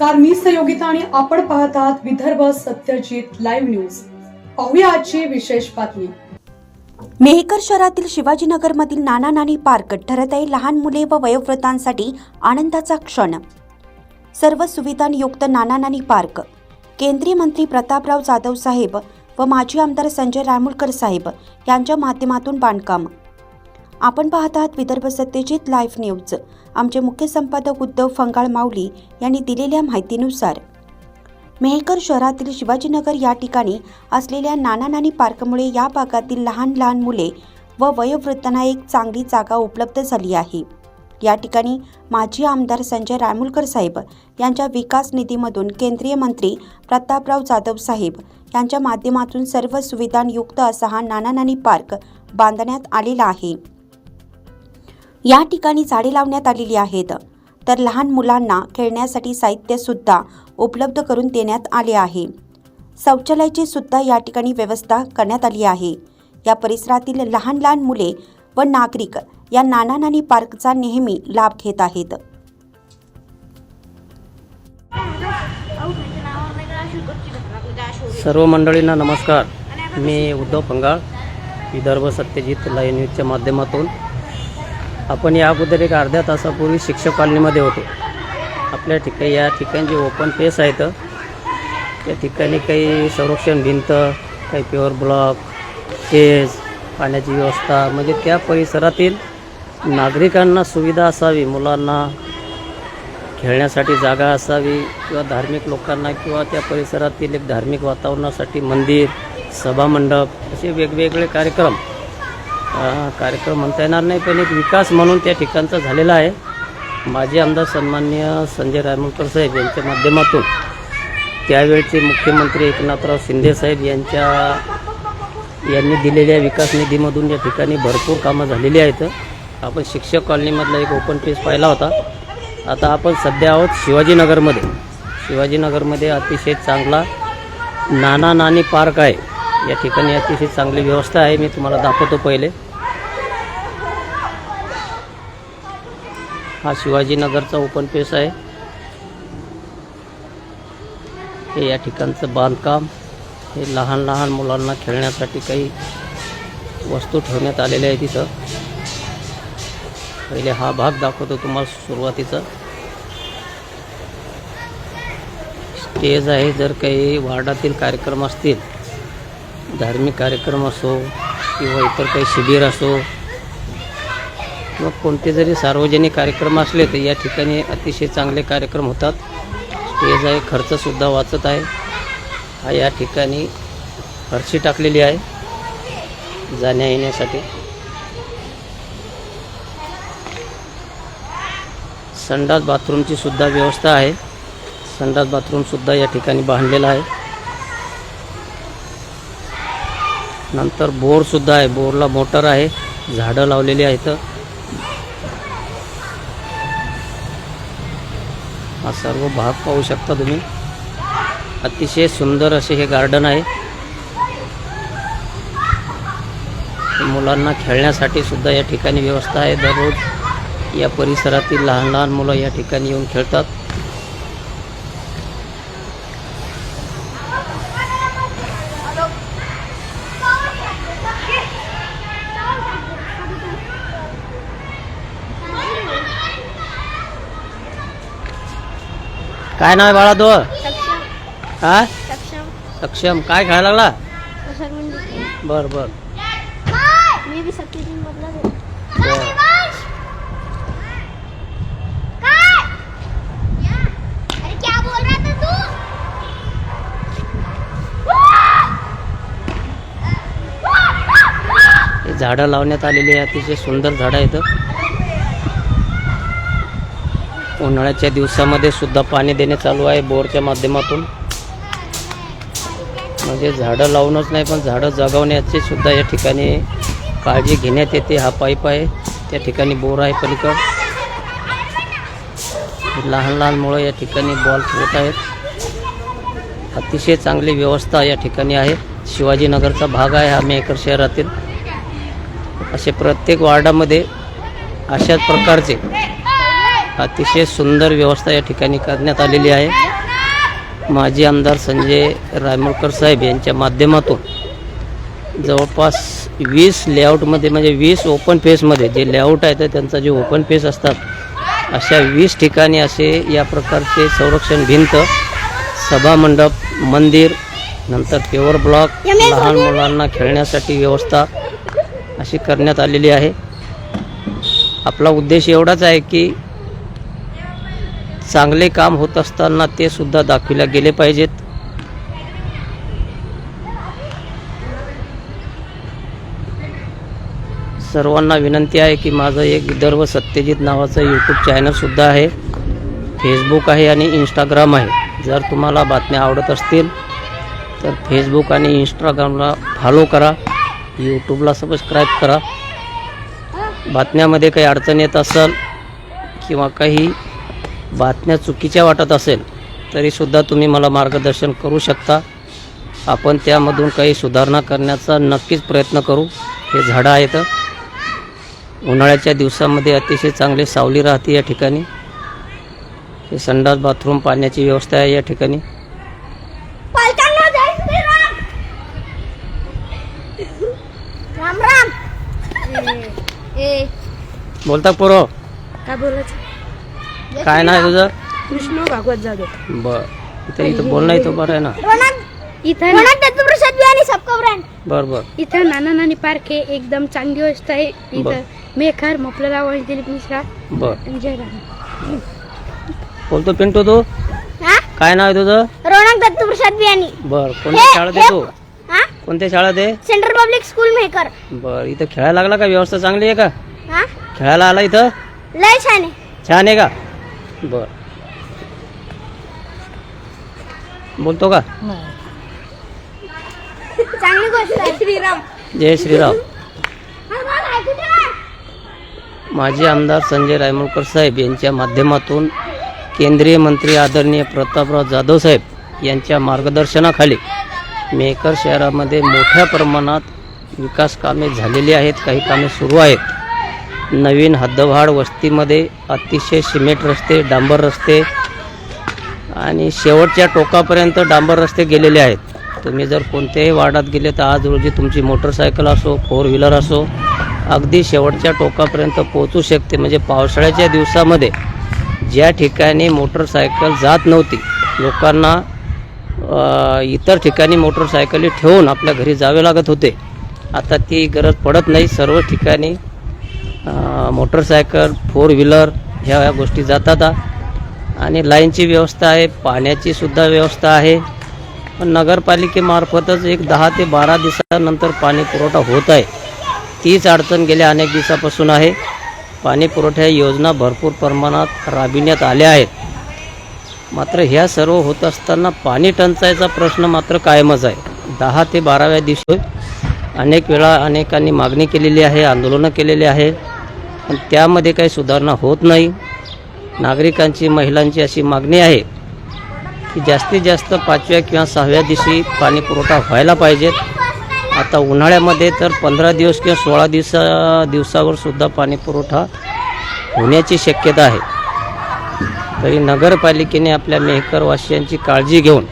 नमस्कार मी संयोगिता आणि आपण पाहत आहात विदर्भ सत्यजित लाईव्ह न्यूज. पाहूया आजची विशेष बातमी. मेहकर शहरातील शिवाजीनगरमधील नाना नानी पार्क ठरत आहे लहान मुले व वयोवृद्धांसाठी आनंदाचा क्षण. सर्व सुविधांयुक्त नाना नानी पार्क. केंद्रीय मंत्री प्रतापराव जाधव साहेब व माजी आमदार संजय रायमुलकर साहेब यांच्या माध्यमातून बांधकाम. आपण पाहत आहात विदर्भ सत्यजित लाईव्ह न्यूज. आमचे मुख्य संपादक उद्धव फंगाळ माऊली यांनी दिलेल्या माहितीनुसार मेहकर शहरातील शिवाजीनगर या ठिकाणी असलेल्या नाना नानी पार्कमुळे या भागातील लहान लहान मुले व वयोवृद्धांना एक चांगली जागा उपलब्ध झाली आहे. या ठिकाणी माजी आमदार संजय रायमुलकर साहेब यांच्या विकास निधीमधून केंद्रीय मंत्री प्रतापराव जाधव साहेब यांच्या माध्यमातून सर्व सुविधांयुक्त असा हा नाना नानी पार्क बांधण्यात आलेला आहे. या ठिकाणी झाडे लावण्यात आलेली आहेत. तर लहान मुलांना खेळण्यासाठी साहित्य सुद्धा उपलब्ध करून देण्यात आले आहे. शौचालयाची सुद्धा या ठिकाणी व्यवस्था करण्यात आली आहे. या परिसरातील लहान लहान मुले व नागरिक या नाना नानी पार्कचा नेहमी लाभ घेत आहेत. सर्व मंडळींना नमस्कार. मी उद्धव पंगाळ विदर्भ सत्यजित लाईव्ह न्यूजच्या माध्यमातून आपण या अगोदर एक अर्ध्या तासापूर्वी शिक्षक कॉलनीमध्ये होतो. आपल्या ठिकाणी या ठिकाणी जे ओपन पेस आहेत त्या ठिकाणी काही संरक्षण भिंत काही प्युअर ब्लॉक केज पाण्याची व्यवस्था म्हणजे त्या परिसरातील नागरिकांना सुविधा असावी मुलांना खेळण्यासाठी जागा असावी किंवा धार्मिक लोकांना किंवा त्या परिसरातील एक धार्मिक वातावरणासाठी मंदिर सभामंडप असे वेगवेगळे कार्यक्रम कार्यक्रम म्हणता येणार नाही पण एक विकास म्हणून त्या ठिकाणचा झालेला आहे. माजी आमदार सन्मान्य संजय रायमुलकर साहेब यांच्या माध्यमातून. त्यावेळचे मुख्यमंत्री एकनाथराव शिंदे साहेब यांच्या यांनी दिलेल्या विकास निधीमधून या ठिकाणी भरपूर कामं झालेली आहेत. आपण शिक्षक कॉलनीमधला एक ओपन पेस पाहिला होता. आता आपण सध्या आहोत शिवाजीनगरमध्ये. शिवाजीनगरमध्ये अतिशय चांगला नाना नानी पार्क आहे. या ठिकाणी अतिशय चांगली व्यवस्था आहे. मी तुम्हाला दाखवतो पहिले. हा शिवाजीनगरचा ओपन पेस आहे. हे या ठिकाणचं बांधकाम हे लहान लहान मुलांना खेळण्यासाठी काही वस्तू ठेवण्यात आलेल्या आहे तिथं पहिले हा भाग दाखवतो तुम्हाला सुरुवातीचा. स्टेज आहे जर काही वार्डातील कार्यक्रम असतील धार्मिक कार्यक्रम असो किंवा इतर काही शिबिर असो किंवा कोणते जरी सार्वजनिक कार्यक्रम असले तर या ठिकाणी अतिशय चांगले कार्यक्रम होतात. स्टेज आहे खर्चसुद्धा वाचत आहे. हा या ठिकाणी फरशी टाकलेली आहे. जाण्या येण्यासाठी. संडास बाथरूमची सुद्धा व्यवस्था आहे. संडास बाथरूमसुद्धा या ठिकाणी बांधलेला आहे. नंतर बोरसुद्धा आहे. बोरला मोटर आहे. झाडं लावलेली आहेत. हा सर्व भाग पाहू शकता तुम्ही. अतिशय सुंदर असे हे गार्डन आहे. मुलांना खेळण्यासाठी सुद्धा या ठिकाणी व्यवस्था आहे. दररोज या परिसरातील लहान लहान मुलं या ठिकाणी येऊन खेळतात. काय नाव आहे बाळा तो? सक्षम. हा? सक्षम. सक्षम. काय खेळायला लागला? बर बर. मी बी सत्यजित मधलाच आहे. बर. अरे क्या बोल रहा था तू? हे झाडं लावण्यात आलेली आहे. अतिशय सुंदर झाडं आहेत. उन्हाळ्याच्या दिवसामध्ये सुद्धा पाणी देणे चालू आहे बोरच्या माध्यमातून. म्हणजे झाडं लावूनच नाही पण झाडं जगवण्याची सुद्धा या ठिकाणी काळजी घेण्यात येते. हा पाईप आहे त्या ठिकाणी बोर आहे पलीकड. लहान लहान मुलं या ठिकाणी बॉल होत आहेत. अतिशय चांगली व्यवस्था या ठिकाणी आहे. शिवाजीनगरचा भाग आहे हा मेकर शहरातील. असे प्रत्येक वार्डामध्ये अशाच प्रकारचे अतिशय सुंदर व्यवस्था या ठिकाणी करण्यात आलेली आहे. माजी आमदार संजय रायमुळकर साहेब यांच्या माध्यमातून जवळपास वीस लेआउटमध्ये म्हणजे वीस ओपन फेसमध्ये जे लेआउट आहे तर त्यांचा जे ओपन फेस असतात अशा वीस ठिकाणी असे या प्रकारचे संरक्षण भिंत सभामंडप मंदिर नंतर पेवर ब्लॉक लहान मुलांना खेळण्यासाठी व्यवस्था अशी करण्यात आलेली आहे. आपला उद्देश एवढाच आहे की चांगले काम होत असताना ते सुद्धा दाखविल्या गेले पाहिजेत. सर्वांना विनंती आहे की माझं एक विदर्भ सत्यजित नावाचं यूट्यूब चॅनलसुद्धा आहे. फेसबुक आहे आणि इंस्टाग्राम आहे. जर तुम्हाला बातम्या आवडत असतील तर फेसबुक आणि इंस्टाग्रामला फॉलो करा. यूट्यूबला सबस्क्राईब करा. बातम्यामध्ये काही अडचण येत असेल किंवा काही बातम्या चुकीच्या वाटत असेल तरीसुद्धा तुम्ही मला मार्गदर्शन करू शकता. आपण त्यामधून काही सुधारणा करण्याचा नक्कीच प्रयत्न करू. हे झाडं आहेत. उन्हाळ्याच्या दिवसामध्ये अतिशय चांगली सावली राहते या ठिकाणी. हे संडास बाथरूम पाण्याची व्यवस्था आहे या ठिकाणी. बोलता पोरो. काय बोलायचं? काय नाही तुझं? विष्णू भागवत जाधव. बर. इथं इथं बोलणं इथं बरं आहे ना. रोनक इथं रोनक दत्तप्रसाद बियाणी सबका ब्रँड बरं बरं. इथं नाना नानी पार्क आहे एकदम चांगली व्यवस्था आहे. इथं मेखर मोपलराव आणि दिलीप मिश्रा. बरं. आणि जयराम बोलतो पिंटू तू? हा? काय नाव आहे तुझं? रोनक दत्तप्रसाद बियाणी बरं कोणत्या शाळेत आहे तू? हा? कोणत्या शाळेत आहे? सेंट्रल पब्लिक स्कूल मेकर बरं इथं खेळायला लागला का? व्यवस्था चांगली आहे का? हा? खेळायला आला इथं? लय छान आहे. छान आहे का? बर. बोलतो का? चांगली गोष्ट आहे श्रीराम. जय श्रीराम. माजी आमदार संजय रायमुळकर साहेब यांच्या माध्यमातून केंद्रीय मंत्री आदरणीय प्रतापराव जाधव साहेब यांच्या मार्गदर्शनाखाली मेकर शहरामध्ये मोठ्या प्रमाणात विकास कामे झालेली आहेत काही कामे सुरू आहेत. नवीन हद्दवाढ वस्तीमध्ये अतिशय सिमेंट रस्ते डांबर रस्ते आणि शेवटच्या टोकापर्यंत डांबर रस्ते गेलेले आहेत. तुम्ही जर कोणत्याही वार्डात गेले तर आज रोजी तुमची मोटरसायकल असो फोर व्हीलर असो अगदी शेवटच्या टोकापर्यंत पोहोचू शकते. म्हणजे पावसाळ्याच्या दिवसामध्ये ज्या ठिकाणी मोटरसायकल जात नव्हती लोकांना इतर ठिकाणी मोटरसायकली ठेवून आपल्या घरी जावे लागत होते. आता ती गरज पडत नाही. सर्व ठिकाणी मोटरसायकल फोर व्हीलर ह्या ह्या गोष्टी जातात. आणि लाईनची व्यवस्था आहे पाण्याची सुद्धा व्यवस्था आहे. पण नगरपालिकेमार्फतच एक दहा ते बारा दिवसानंतर पाणी पुरवठा होत आहे. तीच अडचण गेल्या अनेक दिवसापासून आहे. पाणी पुरवठ्या योजना भरपूर प्रमाणात राबविण्यात आल्या आहेत. मात्र ह्या सर्व होत असताना पाणी टंचाईचा प्रश्न मात्र कायमच आहे. दहा ते बाराव्या दिवशी अनेक वेळा अनेकांनी मागणी केलेली आहे आंदोलनं केलेली आहे. पण त्यामध्ये काही सुधारणा होत नाही. नागरिकांची महिलांची अशी मागणी आहे की जास्तीत जास्त पाचव्या किंवा सहाव्या दिवशी पाणी पुरवठा व्हायला पाहिजेत. आता उन्हाळ्यामध्ये तर पंधरा दिवस किंवा सोळा दिवसा दिवसावर सुद्धा पाणी पुरवठा होण्याची शक्यता आहे. तरी नगरपालिकेने आपल्या मेहकरवासियांची काळजी घेऊन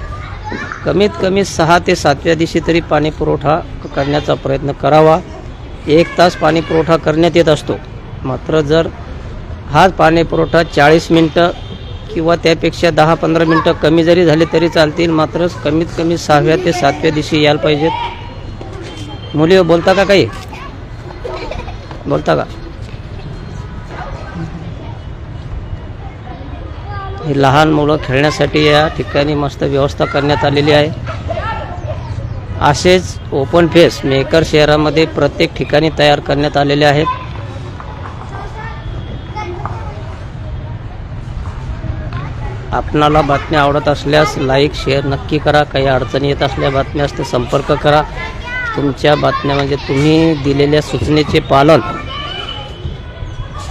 कमीत कमी सहा ते सातव्या दिवशी तरी पाणी पुरवठा करण्याचा प्रयत्न करावा. एक तास पाणी पुरवठा करण्यात येत असतो. मात्र जर हाच पाणीपुरवठा चाळीस मिनटं किंवा त्यापेक्षा दहा पंधरा मिनटं कमी जरी झाले तरी चालतील मात्र कमीत कमी सहाव्या ते सातव्या दिवशी यायला पाहिजेत. मुली बोलता का काही? बोलता का? हे लहान मुलं खेळण्यासाठी या ठिकाणी मस्त व्यवस्था करण्यात आलेली आहे. असेच ओपन फेस मेकर शहरामध्ये प्रत्येक ठिकाणी तयार करण्यात आलेले आहेत. आपणाला बातम्या आवडत असल्यास लाईक शेअर नक्की करा. काही अडचणी येत असल्या बातम्यास असते संपर्क करा. तुमच्या बातम्या म्हणजे तुम्ही दिलेल्या सूचनेचे पालन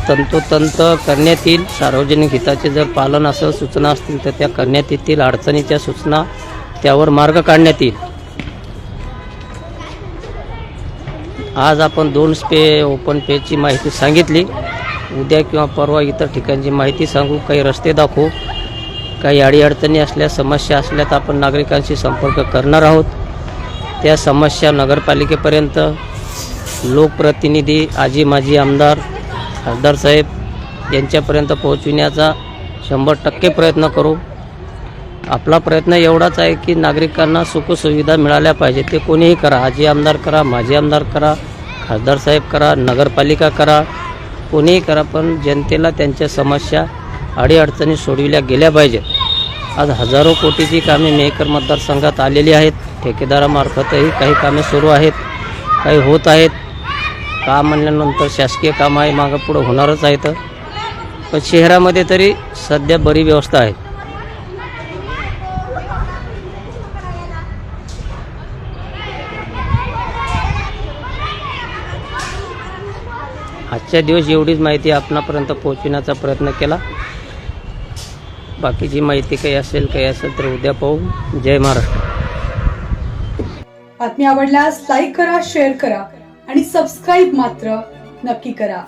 तंतोतंत करण्यात येईल. सार्वजनिक हिताचे जर पालन असं सूचना असतील तर त्या करण्यात येतील. अडचणीच्या सूचना त्यावर मार्ग काढण्यात येईल. आज आपण दोन स्पे ओपन पेची माहिती सांगितली. उद्या किंवा परवा इतर ठिकाणची माहिती सांगू. काही रस्ते दाखवू. काही अडीअडचणी असल्या समस्या असल्या तर आपण नागरिकांशी संपर्क करणार आहोत. त्या समस्या नगरपालिकेपर्यंत. लोकप्रतिनिधी आजी माजी आमदार खासदार साहेब यांच्यापर्यंत पोहोचविण्याचा शंभर टक्के प्रयत्न करू. आपला प्रयत्न एवढाच आहे की नागरिकांना सुखसुविधा मिळाल्या पाहिजे. ते कोणीही करा. आजी आमदार करा माजी आमदार करा खासदार साहेब करा नगरपालिका करा कोणीही करा पण जनतेला त्यांच्या समस्या अडीअडचणी सोडविल्या गेल्या पाहिजेत. आज हजारो कोटीची कामे मेहकर मतदारसंघात आलेली आहेत. ठेकेदारामार्फतही काही कामे सुरू आहेत. काही होत आहेत. काम म्हणल्यानंतर शासकीय काम आहे. मागं पुढं होणारच आहेत पण शहरामध्ये तरी सध्या बरी व्यवस्था आहे. आजच्या दिवस एवढीच माहिती आपणापर्यंत पोहोचविण्याचा प्रयत्न केला. बाकीची माहिती काही असेल काही असेल तर उद्या पाहू. जय महाराष्ट्र. बातमी आवडल्यास लाईक करा शेअर करा आणि सबस्क्राईब मात्र नक्की करा.